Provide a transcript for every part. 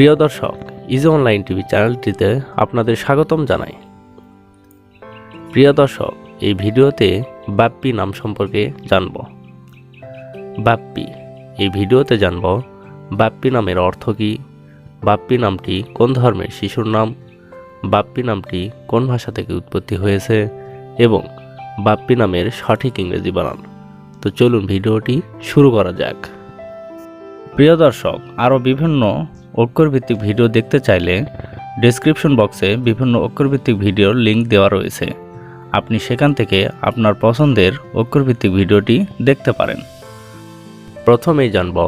প্রিয় দর্শক easy online TV চ্যানেলটিতে আপনাদের স্বাগতম জানাই। প্রিয় দর্শক, এই ভিডিওতে বাপ্পি নাম সম্পর্কে জানব। বাপ্পি, এই ভিডিওতে জানব বাপ্পি নামের অর্থ কী, বাপ্পি নামটি কোন ধর্মের শিশুর নাম, বাপ্পি নামটি কোন ভাষা থেকে উৎপত্তি হয়েছে, এবং বাপ্পি নামের সঠিক ইংরেজি বানান। তো চলুন ভিডিওটি শুরু করা যাক। প্রিয় দর্শক, আরও বিভিন্ন অক্ষরভিত্তিক ভিডিও দেখতে চাইলে ডেসক্রিপশন বক্সে বিভিন্ন অক্ষরভিত্তিক ভিডিওর লিংক দেওয়া রয়েছে। আপনি সেখান থেকে আপনার পছন্দের অক্ষরভিত্তিক ভিডিওটি দেখতে পারেন। প্রথমেই জানব,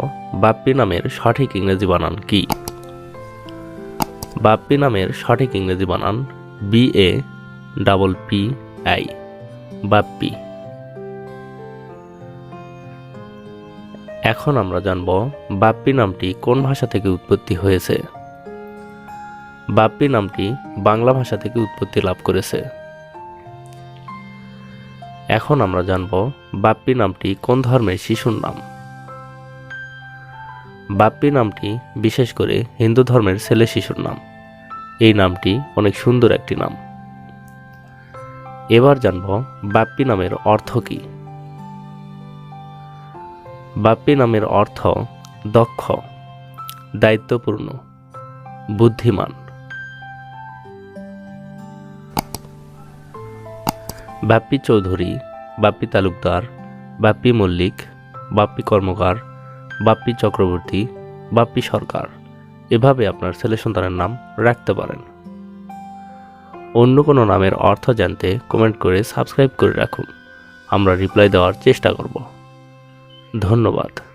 বাপ্পি নামের সঠিক ইংরেজি বানান কি? বাপ্পি নামের সঠিক ইংরেজি বানান B A double P I, Bappi. এখন আমরা জানব বাপ্পি নামটি কোন ভাষা থেকে উৎপত্তি হয়েছে। বাপ্পি নামটি বাংলা ভাষা থেকে উৎপত্তি লাভ করেছে। এখন আমরা জানব বাপ্পি নামটি কোন ধর্মের শিশুর নাম। বাপ্পি নামটি বিশেষ করে হিন্দু ধর্মের ছেলে শিশুর নাম। এই নামটি অনেক সুন্দর একটি নাম। এবার জানব বাপ্পি নামের অর্থ কী। বাপ্পি নামের অর্থ দক্ষ, দায়িত্বপূর্ণ, বুদ্ধিমান। বাপ্পি চৌধুরী, বাপ্পি তালুকদার, বাপ্পি মল্লিক, বাপ্পি কর্মকার, বাপ্পি চক্রবর্তী, বাপ্পি সরকার, এভাবে আপনার ছেলে সন্তানের নাম রাখতে পারেন। অন্য কোনো নামের অর্থ জানতে কমেন্ট করে সাবস্ক্রাইব করে রাখুন। আমরা রিপ্লাই দেওয়ার চেষ্টা করব। ধন্যবাদ।